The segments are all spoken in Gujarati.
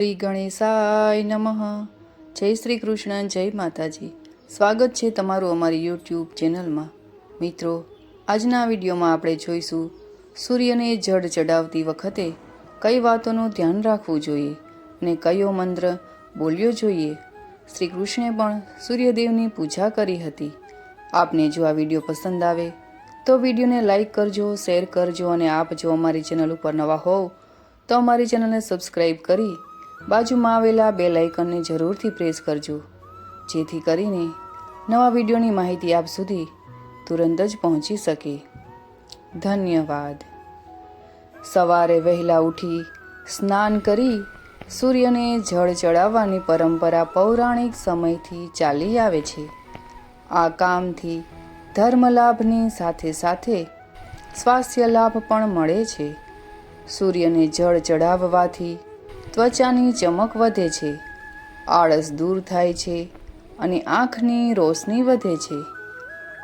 શ્રી ગણેશાય નમઃ. જય શ્રી કૃષ્ણ, જય માતાજી. સ્વાગત છે તમારું અમારી યુટ્યુબ ચેનલમાં. મિત્રો, આજના વિડીયોમાં આપણે જોઈશું સૂર્યને જળ ચડાવતી વખતે કઈ વાતોનું ધ્યાન રાખવું જોઈએ ને કયો મંત્ર બોલ્યો જોઈએ. શ્રી કૃષ્ણે પણ સૂર્યદેવની પૂજા કરી હતી. આપને જો આ વીડિયો પસંદ આવે, તો વિડીયોને લાઈક કરજો, શેર કરજો અને આપ જો અમારી ચેનલ ઉપર નવા હોવ, તો અમારી ચેનલને સબસ્ક્રાઈબ કરી બાજુમાં આવેલા બે લાઇકનને જરૂરથી પ્રેસ કરજો. જેથી કરીને નવા વિડીયોની માહિતી આપ સુધી તુરંત જ પહોંચી શકે. ધન્યવાદ. સવારે વહેલા ઉઠી સ્નાન કરી સૂર્યને જળ ચડાવવાની પરંપરા પૌરાણિક સમયથી ચાલી આવે છે. આ કામથી ધર્મ લાભની સાથે સાથે સ્વાસ્થ્ય લાભ પણ મળે છે. સૂર્યને જળ ચડાવવાથી ત્વચાની ચમક વધે છે. આળસ દૂર થાય છે અને આંખની રોશની વધે છે.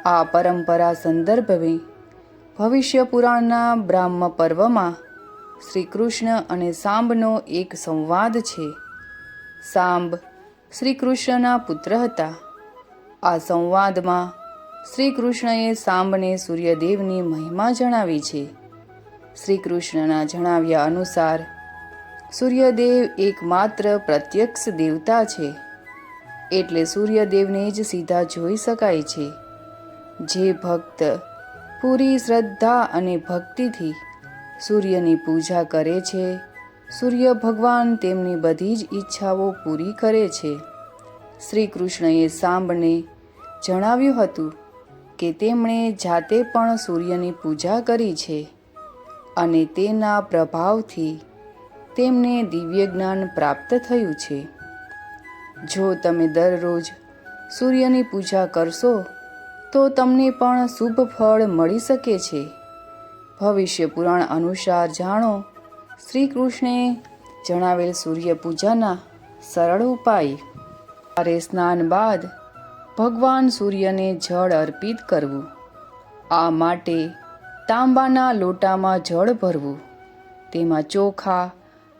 આ પરંપરા સંદર્ભે ભવિષ્ય પુરાણના બ્રાહ્મ પર્વમાં શ્રી કૃષ્ણ અને સાંબનો એક સંવાદ છે. સાંબ શ્રી કૃષ્ણના પુત્ર હતા. આ સંવાદમાં શ્રી કૃષ્ણએ સાંબને સૂર્યદેવની મહિમા જણાવી છે. શ્રી કૃષ્ણના જણાવ્યા અનુસાર સૂર્યદેવ એકમાત્ર પ્રત્યક્ષ દેવતા છે. એટલે સૂર્યદેવને જ સીધા જોઈ શકાય છે. જે ભક્ત પૂરી શ્રદ્ધા અને ભક્તિથી સૂર્યની પૂજા કરે છે, સૂર્ય ભગવાન તેમની બધી જ ઈચ્છાઓ પૂરી કરે છે. શ્રી કૃષ્ણએ સાંભળે જણાવ્યું હતું કે તેમણે જાતે પણ સૂર્યની પૂજા કરી છે અને તેના પ્રભાવથી તેમને દિવ્ય જ્ઞાન પ્રાપ્ત થયું છે. જો તમે દરરોજ સૂર્યની પૂજા કરશો, તો તમને પણ શુભ ફળ મળી શકે છે. ભવિષ્ય પુરાણ અનુસાર જાણો શ્રી કૃષ્ણે જણાવેલ સૂર્ય પૂજાના સરળ ઉપાય. અરે સ્નાન બાદ ભગવાન સૂર્યને જળ અર્પિત કરવું. આ માટે તાંબાના લોટામાં જળ ભરવું. તેમાં ચોખા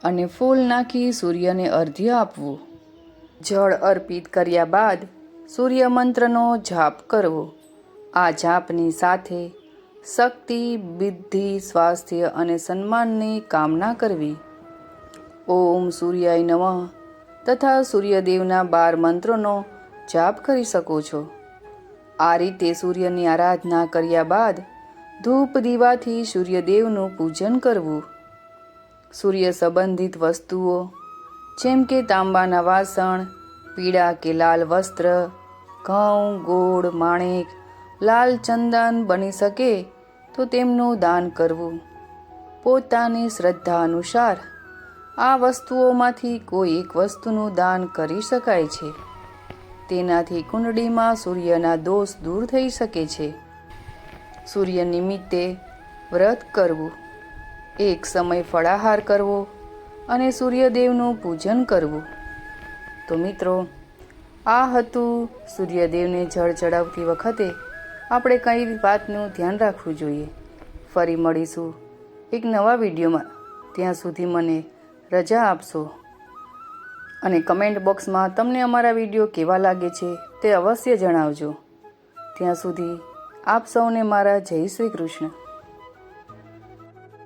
અને ફૂલ નાખી સૂર્યને અર્ધ્ય આપવું. જળ અર્પિત કર્યા બાદ સૂર્ય મંત્રનો જાપ કરવો. આ જાપની સાથે શક્તિ, બુદ્ધિ, સ્વાસ્થ્ય અને સન્માનની કામના કરવી. ઓમ સૂર્યાય નમઃ તથા સૂર્યદેવના બાર મંત્રોનો જાપ કરી શકો છો. આ રીતે સૂર્યની આરાધના કર્યા બાદ ધૂપ દીવાથી સૂર્યદેવનું પૂજન કરવું. સૂર્ય સંબંધિત વસ્તુઓ, જેમ કે તાંબાના વાસણ, પીળા કે લાલ વસ્ત્ર, ઘઉં, ગોળ, માણેક, લાલ ચંદન બની શકે તો તેમનું દાન કરવું. પોતાની શ્રદ્ધા અનુસાર આ વસ્તુઓમાંથી કોઈ એક વસ્તુનું દાન કરી શકાય છે. તેનાથી કુંડળીમાં સૂર્યના દોષ દૂર થઈ શકે છે. સૂર્ય નિમિત્તે વ્રત કરવું. એક સમય ફળાહાર કરવો અને સૂર્યદેવનું પૂજન કરવું. તો મિત્રો, આ હતું સૂર્યદેવને જળ ચડાવતી વખતે આપણે કઈ વાતનું ધ્યાન રાખવું જોઈએ? ફરી મળીશું એક નવા વિડીયોમાં. ત્યાં સુધી મને રજા આપશો. અને કમેન્ટ બોક્સમાં તમને અમારા વીડિયો કેવા લાગે છે તે અવશ્ય જણાવજો. ત્યાં સુધી આપ સૌને મારા જય શ્રી કૃષ્ણ.